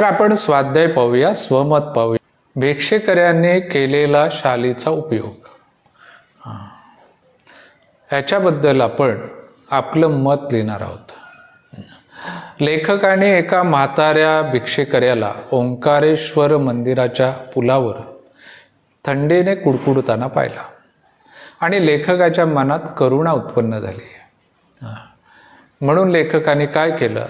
तर आपण स्वाध्याय पाहूया स्वमत पाहूया. भिक्षेकऱ्याने केलेला शालीचा उपयोग. ह्याच्याबद्दल आपण आपलं मत लिहिणार आहोत. लेखकाने एका म्हाताऱ्या भिक्षेकऱ्याला ओंकारेश्वर मंदिराच्या पुलावर थंडीने कुडकुडताना पाहिला. आणि लेखकाच्या मनात करुणा उत्पन्न झाली. हां. म्हणून लेखकाने काय केलं?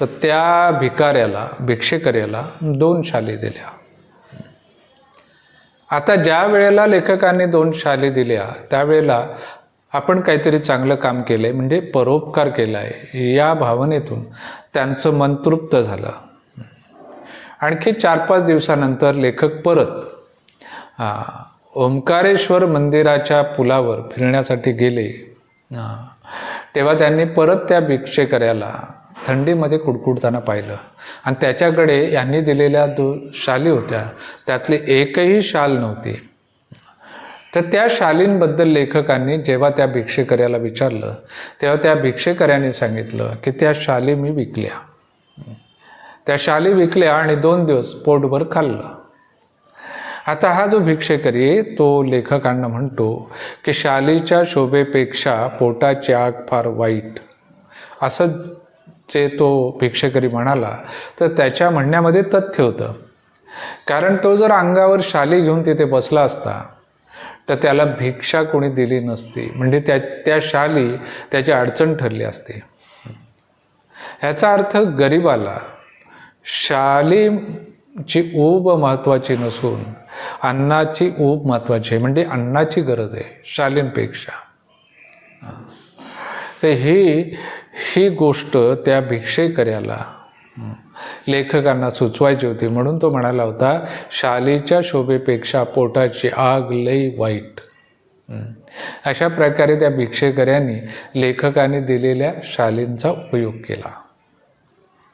तर त्या भिकाऱ्याला भिक्षेकऱ्याला दोन शाली दिल्या. आता ज्या वेळेला लेखकाने दोन शाली दिल्या त्यावेळेला आपण काहीतरी चांगलं काम केलं आहे म्हणजे परोपकार केला आहे या भावनेतून त्यांचं मन तृप्त झालं. आणखी चार पाच दिवसानंतर लेखक परत ओंकारेश्वर मंदिराच्या पुलावर फिरण्यासाठी गेले. तेव्हा त्यांनी परत त्या भिक्षेकऱ्याला थंडीमध्ये कुडकुडताना पाहिलं. आणि त्याच्याकडे यांनी दिलेल्या दो शाली होत्या. त्यातली एकही शाल नव्हती. तर त्या शालींबद्दल लेखकांनी जेव्हा त्या भिक्षेकऱ्याला विचारलं तेव्हा त्या भिक्षेकऱ्याने सांगितलं की त्या शाली मी विकल्या. त्या शाली विकल्या आणि दोन दिवस पोटभर खाल्लं. आता हा जो भिक्षेकरी आहे, तो लेखकांना म्हणतो की शालीच्या शोभेपेक्षा पोटाची आग फार वाईट. असं चे तो भिक्षेकरी म्हणाला तर त्याच्या म्हणण्यामध्ये तथ्य होतं. कारण तो जर अंगावर शाली घेऊन तिथे बसला असता तर त्याला भिक्षा कोणी दिली नसती. म्हणजे त्या त्या शाली त्याची अडचण ठरली असती. ह्याचा अर्थ गरिबाला शालीची ऊब महत्त्वाची नसून अन्नाची ऊब महत्त्वाची आहे. म्हणजे अन्नाची गरज आहे शालींपेक्षा. तर ही ही गोष्ट त्या भिक्षेकऱ्याला लेखकांना सुचवायची होती. म्हणून तो म्हणाला होता शालीच्या शोभेपेक्षा पोटाची आग लई वाईट. अशा प्रकारे त्या भिक्षेकऱ्यांनी लेखकाने दिलेल्या शालींचा उपयोग केला.